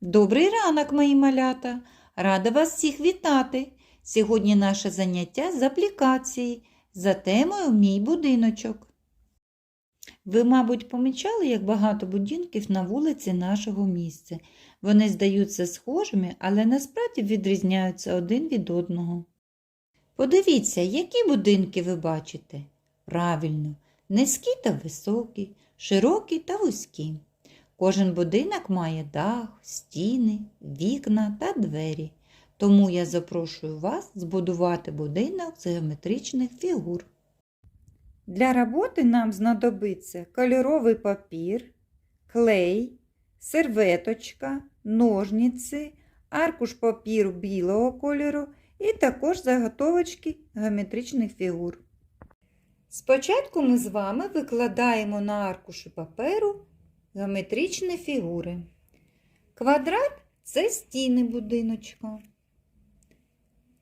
Добрий ранок, мої малята! Рада вас всіх вітати! Сьогодні наше заняття з аплікації за темою Мій будиночок. Ви, мабуть, помічали, як багато будинків на вулиці нашого місця. Вони здаються схожими, але насправді відрізняються один від одного. Подивіться, які будинки ви бачите. Правильно, низькі та високі, широкі та вузькі. Кожен будинок має дах, стіни, вікна та двері. Тому я запрошую вас збудувати будинок з геометричних фігур. Для роботи нам знадобиться кольоровий папір, клей, серветочка, ножниці, аркуш папіру білого кольору і також заготовочки геометричних фігур. Спочатку ми з вами викладаємо на аркуші паперу геометричні фігури. Квадрат це стіни будиночка.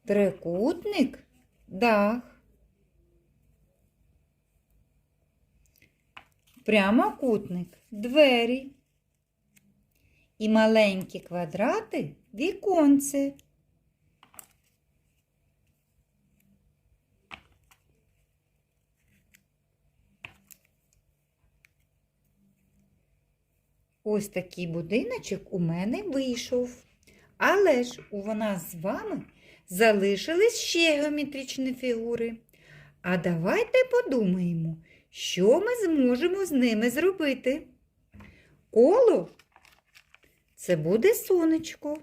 Трикутник дах. Прямокутник двері. І маленькі квадрати віконце. Ось такий будиночок у мене вийшов. Але ж у нас з вами залишились ще геометричні фігури. А давайте подумаємо, що ми зможемо з ними зробити. Коло це буде сонечко.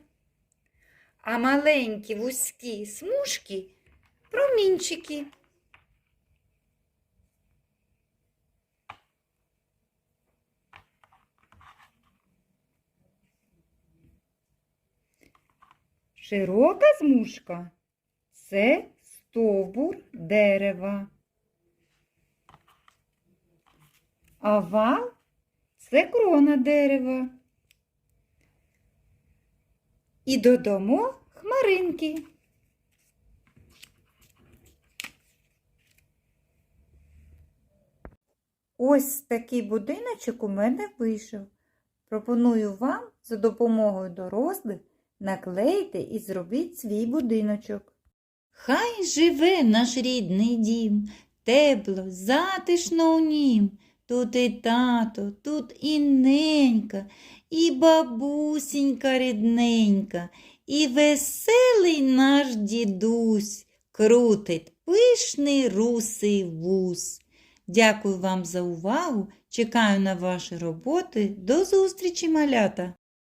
А маленькі вузькі смужки промінчики. Широка змушка це стовбур дерева. Овал це крона дерева. І додамо хмаринки. Ось такий будиночок у мене вийшов. Пропоную вам за допомогою дорослих наклейте і зробіть свій будиночок. Хай живе наш рідний дім, тепло, затишно у нім. Тут і тато, тут і ненька, і бабусінька рідненька, і веселий наш дідусь крутить пишний русий вус. Дякую вам за увагу. Чекаю на ваші роботи. До зустрічі, малята!